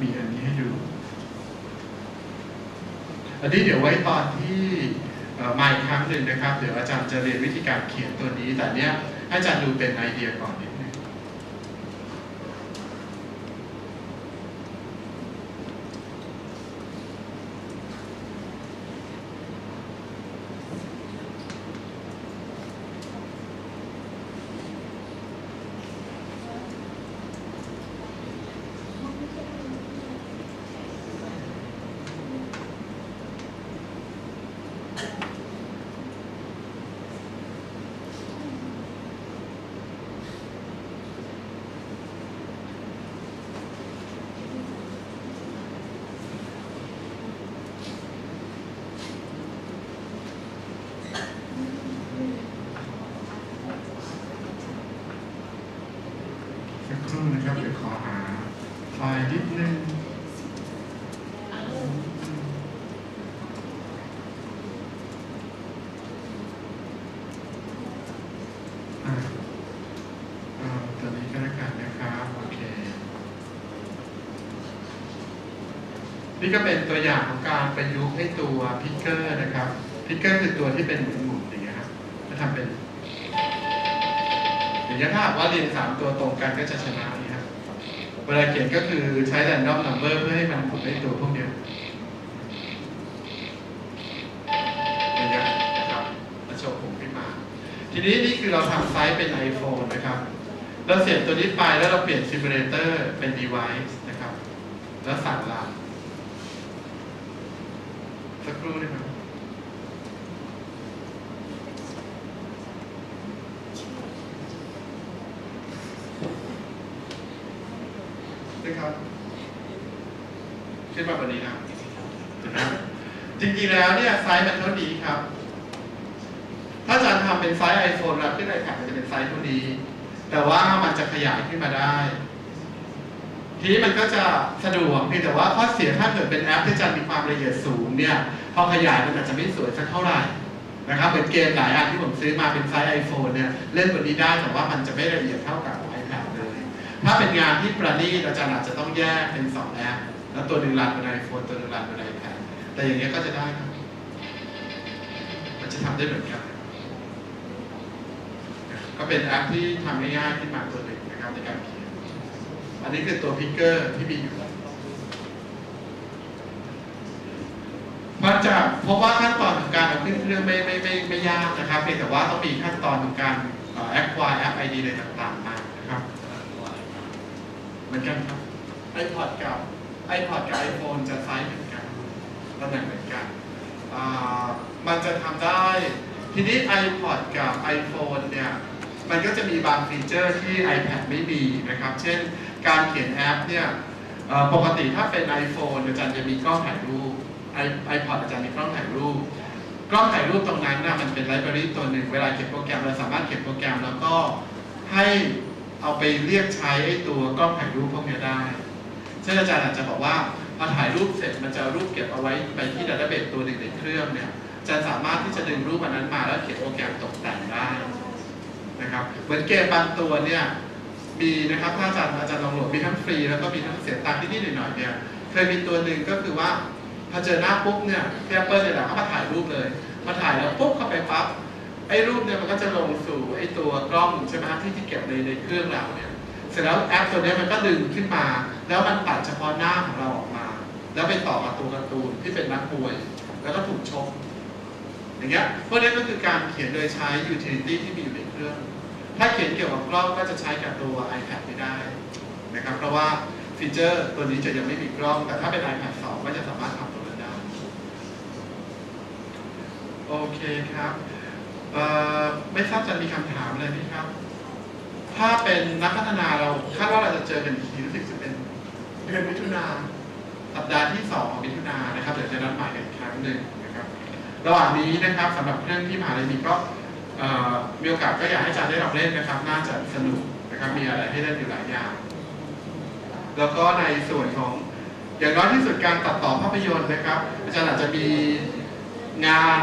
มีอันนี้ให้ดู อันนี้เดี๋ยวไว้ตอนที่มาอีกครั้งหนึ่งนะครับ เดี๋ยวอาจารย์จะเรียนวิธีการเขียนตัวนี้ แต่เนี้ยให้อาจารย์ดูเป็นไอเดียก่อนดี รู่นะครับเดี๋ยวขอหาไฟล์นิดนึงอ่าอ่าตัวนี้ก็แล้วกันนะครับโอเค นี่ก็เป็นตัวอย่างของการประยุกต์ให้ตัวพิกเกอร์นะครับพิกเกอร์คือตัวที่เป็นหมุนๆอย่างเงี้ยครับจะทำเป็น อย่างนี้ถ้าหากว่าเรียงสามตัวตรงกันก็จะชนะนี่ครับเวลาเขียนก็คือใช้ random number เพื่อให้มันถูกได้ตัวพวกเนี้ยอย่างเงี้ยนะครับแล้วโชว์ผมขึ้นมา ทีนี้นี่คือเราทำไซส์เป็น iPhone นะครับเราเสียบตัวนี้ไปแล้วเราเปลี่ยน simulator เป็น device นะครับ แล้วสั่งรันสักครู่นะครับ นะครับขึ้นมาแบบนี้นะเห็นไหมจริงๆแล้วเนี่ยไซส์มันเท่านี้ครับ ถ้าอาจารย์ทำเป็นไซส์ iPhone รับขึ้น iPad มันจะเป็นไซส์เท่านี้ แต่ว่ามันจะขยายขึ้นมาได้ ทีนี้มันก็จะสะดวกเพียงแต่ว่าข้อเสียถ้าเกิดเป็นแอปที่อาจารย์มีความละเอียดสูงเนี่ย พอขยายมันอาจจะไม่สวยสักเท่าไหร่นะครับเหมือนเกมหลายอันที่ผมซื้อมาเป็นไซส์ iPhone เนี่ยเล่นบนนี้ได้แต่ว่ามันจะไม่ละเอียดเท่ากับ iPad เลย ถ้าเป็นงานที่ประณีตอาจารย์อาจจะต้องแยกเป็นสองแอปแล้วตัวหนึ่งรันบนไอโฟนตัวหนึ่งรันบนไอแพดแต่อย่างเงี้ยก็จะได้ครับมันจะทำได้เหมือนกันก็เป็นแอปที่ทำง่ายๆขึ้นมาตัวหนึ่งนะครับในการเขียน อันนี้คือตัวพิกเกอร์ที่มีอยู่มันจะพบว่าขั้นตอนของการเอาขึ้นเครื่องไม่ไม่ไม่ไม่ยากนะครับเพียงแต่ว่าต้องมีขั้นตอนของการแอคควายแอปไอดีอะไรต่างๆมานะครับ เหมือนกันครับ iPod กับ iPod กับ iPhone จะไซส์เหมือนกันตำแหน่งเหมือนกัน มันจะทำได้ ทีนี้ iPod กับ iPhone เนี่ยมันก็จะมีบางฟีเจอร์ที่ iPad ไม่มีนะครับ เช่นการเขียนแอปเนี่ยปกติถ้าเป็น iPhone อาจารย์จะมีกล้องถ่ายรูป iPod อาจารย์มีกล้องถ่ายรูป กล้องถ่ายรูปตรงนั้นนะมันเป็นไลบรารีตัวหนึ่ง เวลาเขียนโปรแกรมเราสามารถเขียนโปรแกรมแล้วก็ให้ เอาไปเรียกใช้ไอ้ตัวกล้องถ่ายรูปพวกนี้ได้เช่นอาจารย์อาจจะบอกว่าพอถ่ายรูปเสร็จมันจะรูปเก็บเอาไว้ไปที่ดัตเตอร์เบสตัวหนึ่งในเครื่องเนี่ยจารย์สามารถที่จะดึงรูปอันนั้นมาแล้วเขียนโปรแกรมตกแต่งได้นะครับเหมือนเกมบางตัวเนี่ยมีนะครับถ้าอาจารย์อาจารย์ลองโหลดมีทั้งฟรีแล้วก็มีทั้งเสียตังค์นิดๆหน่อยๆเนี่ยเคยมีตัวหนึ่งก็คือว่าพอเจอหน้าปุ๊บเนี่ยแอปเปิลเนี่ยหละเขามาถ่ายรูปเลยมาถ่ายแล้วปุ๊บเข้าไปปั๊บ ไอ้รูปเนี่ยมันก็จะลงสู่ไอ้ตัวกล้องใช่ไหมฮะที่ที่เก็บในในเครื่องเราเนี่ยเสร็จแล้วแอปตัวนี้มันก็ดึงขึ้นมา แล้วมันตัดเฉพาะหน้าของเราออกมา แล้วไปต่อกับตัวการ์ตูนที่เป็นนักมวย แล้วก็ถูกชกอย่างเงี้ยพวกนี้ก็คือการเขียนโดยใช้ utility ที่มีอยู่ในเครื่อง ถ้าเขียนเกี่ยวกับกล้องก็จะใช้กับตัว iPad ไม่ได้นะครับเพราะว่าฟีเจอร์ตัวนี้จะยังไม่มีกล้อง แต่ถ้าเป็น iPad 2 ก็จะสามารถทำตรงนั้นได้ โอเคครับ ไม่ทราบจะมีคำถามอะไรไหมครับ ถ้าเป็นนักพัฒนาเราคาดว่าเราจะเจอกันอีกทีรู้สึกจะเป็นเดือนมิถุนาสัปดาห์ที่สองของมิถุนานะครับเดี๋ยวจะนัดหมายกันอีกครั้งหนึ่งนะครับระหว่างนี้นะครับสำหรับเรื่องที่มหาลัยมีก็มีโอกาสก็อยากให้อาจารย์ได้ลองเล่นนะครับ น่าจะสนุกนะครับมีอะไรให้เล่นอยู่หลายอย่าง แล้วก็ในส่วนของอย่างน้อยที่สุดการตัดต่อภาพยนตร์นะครับ อาจารย์อาจจะมีงาน